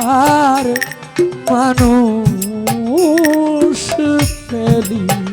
করার মানুষ পেলি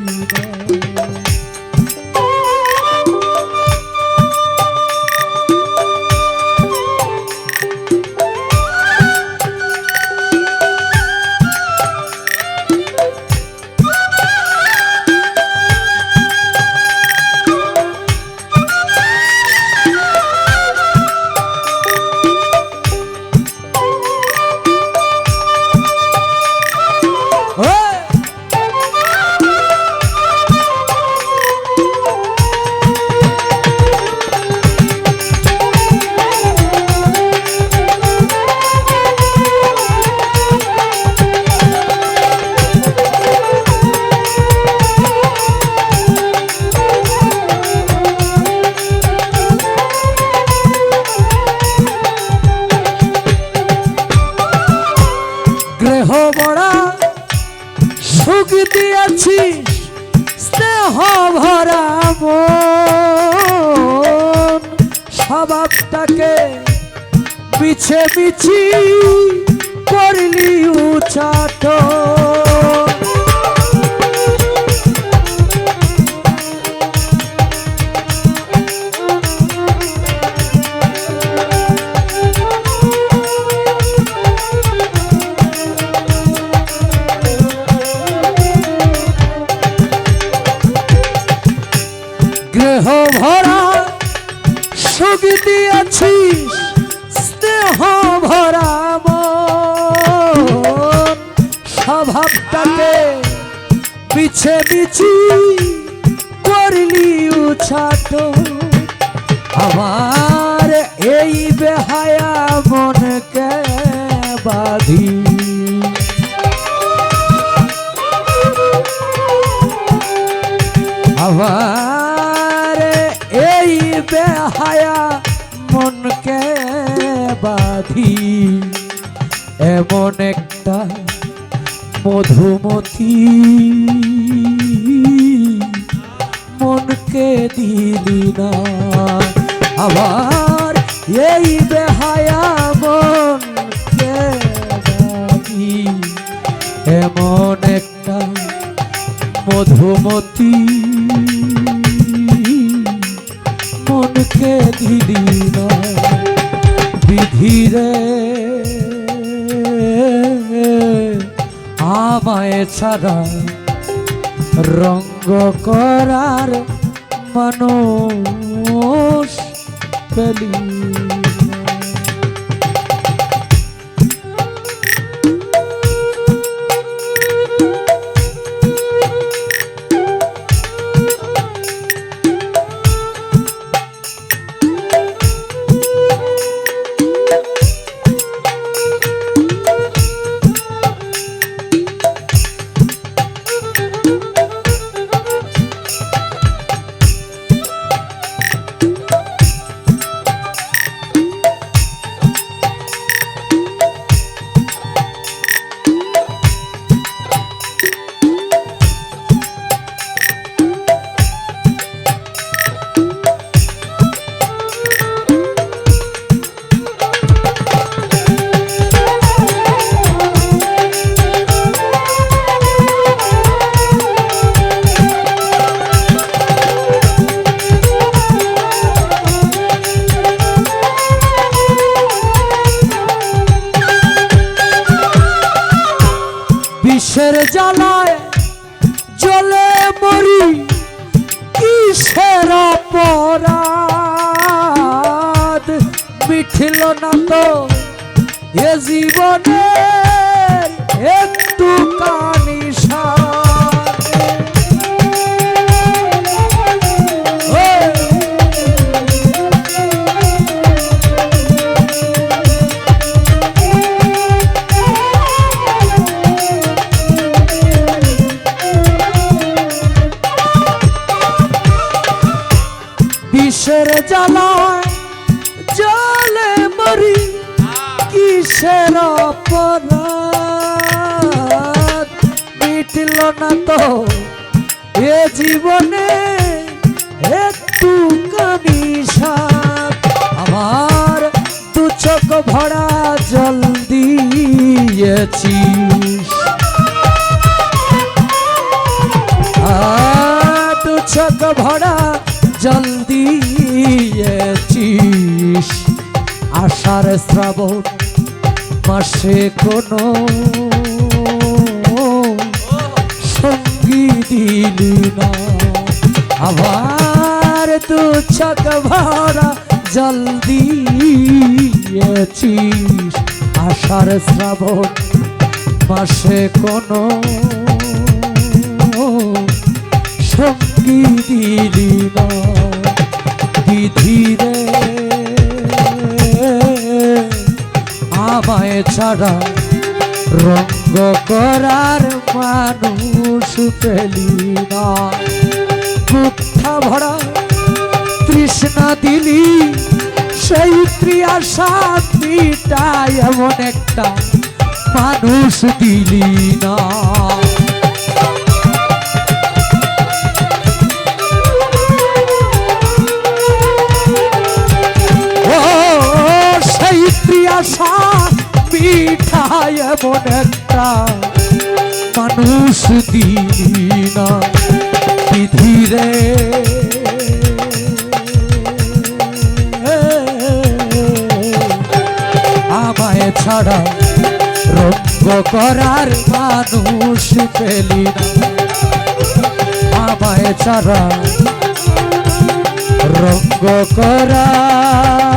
দিয়েছিস স্নেহ ভরা মন স্বভাবটাকে পিছে পিছি করলি উচাট স্বভাবটাকে পিছে পিছি করলি উছাট। আমার এই বেহায়া মনকে বাধি। আমার এই বেহায়া মনকে বাধি। এমন একটা মধুমতি। মনকে দিলি না। আবার এই বেহায়া মনকে এমন একটা মধুমতি। মনকে দিলি ছাড়া রঙ্গ করার মানুষ পেলি। জ্বালায় জলে মরি কিসের অপরাধ? মিঠিল না তো এ জীবনে এ জীবনে একটু কানিসাদ আমার দু চোখ ভরা জল দিয়ে দিয়েছিস দু চোখ ভরা জল দিয়েছিস। আষাঢ় শ্রাবণ মাসে কোনো দিলি না। আবার দু চোখ ভরা জল দিয়েছিস আষাঢ় শ্রাবণ মাসে কোনো। সঙ্গী দিলি না আমায় ছাড়া রঙ্গ করার মানুষ পেলি না। মুক্তা ভরা তৃষ্ণা দিলি, সেই ত্রিয়াশা সাথীটা এমন একটা মানুষ দিলি না। দিলি না বিধিরে। আমায় ছাড়া রঙ্গ করার মানুষ পেলি না। আমায় ছাড়া রঙ্গ করার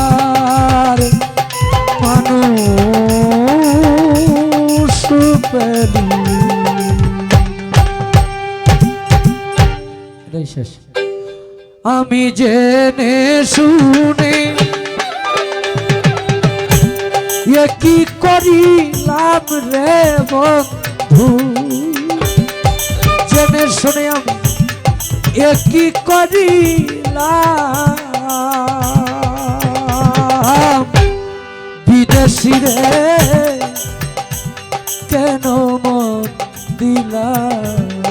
আমি জেনে শুনে কি করিলাম রে বন্ধু। জেনে শুনে আমি কি করিলাম। বিদেশি রে, কেন মন দিলাম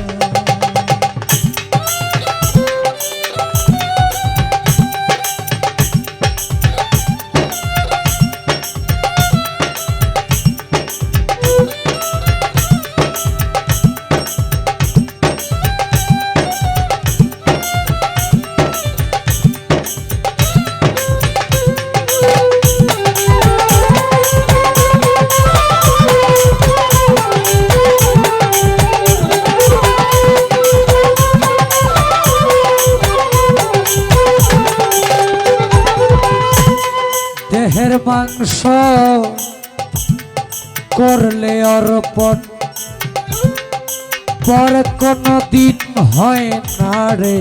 মাংস করলে অর্পণ। পর কোনো দিন হয় না রে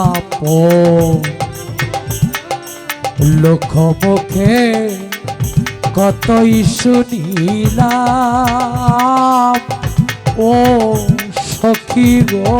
আপন। লোক মুখে কতই শুনিলাম, ও সখী গো।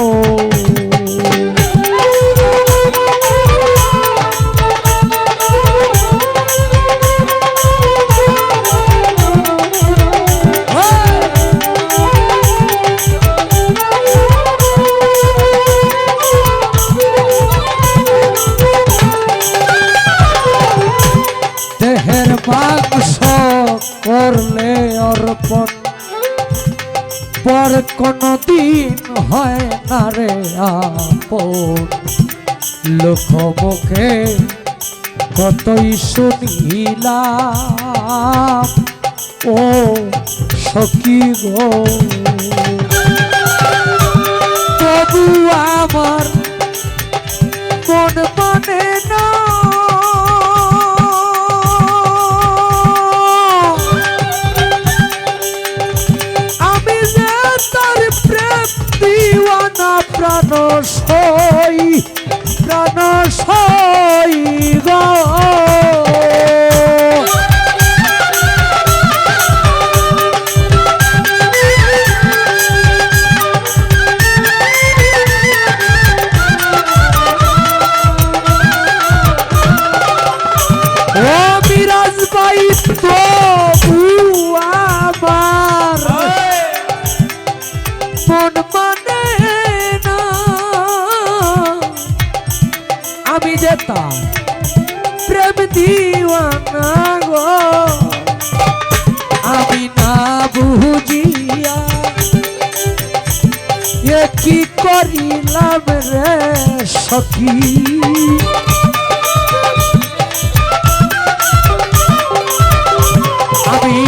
পর কোনো দিন হয় না রে আপন। লোক মুখে কতই শুনিলাম। ও সখী গো। প্রাণ সই প্রাণ সই গো। প্রেম দিওয়ানা গো আমি না বুঝিয়া এ কি করিলাম রে সখী আমি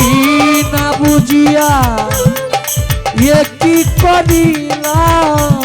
না বুঝিয়া এ কি করিলাম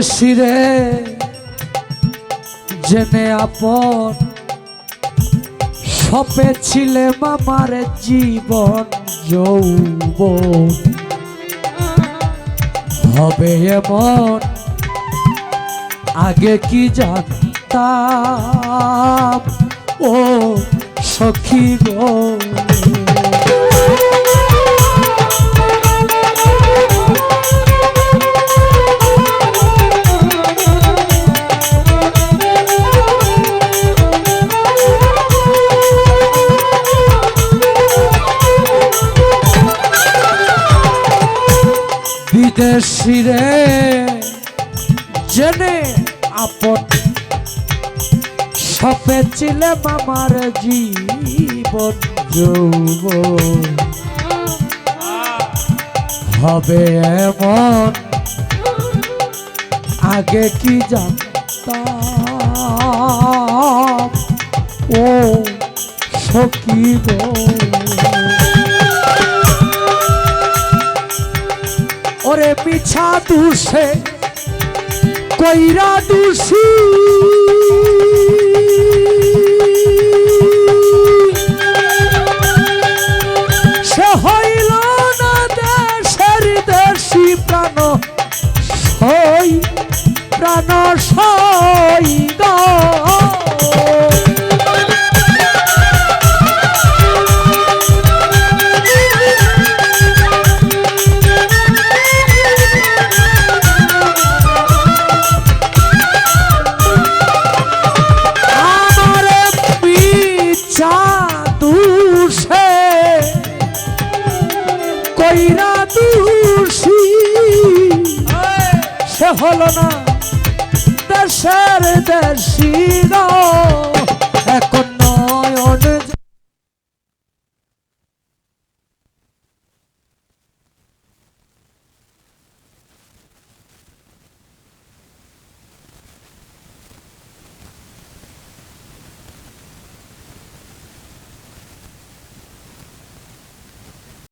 বিদেশি রে জেনে আপন, সপে ছিলে মামার জীবন যৌবন। হবে এমন, আগে কি জানতাম? ও সখী গো। বিদেশি রে। জেনে আপন। সপে ছিলে মামার জীবন, যৌবন। হবে এমন। আগে কি জানতাম? ও সকিব ওরে পিছা দুষে কইরা দুষি। সে হইল না দেশের দেশি প্রাণ হই প্রাণ সই। হলো না। দেশের দেশি এখন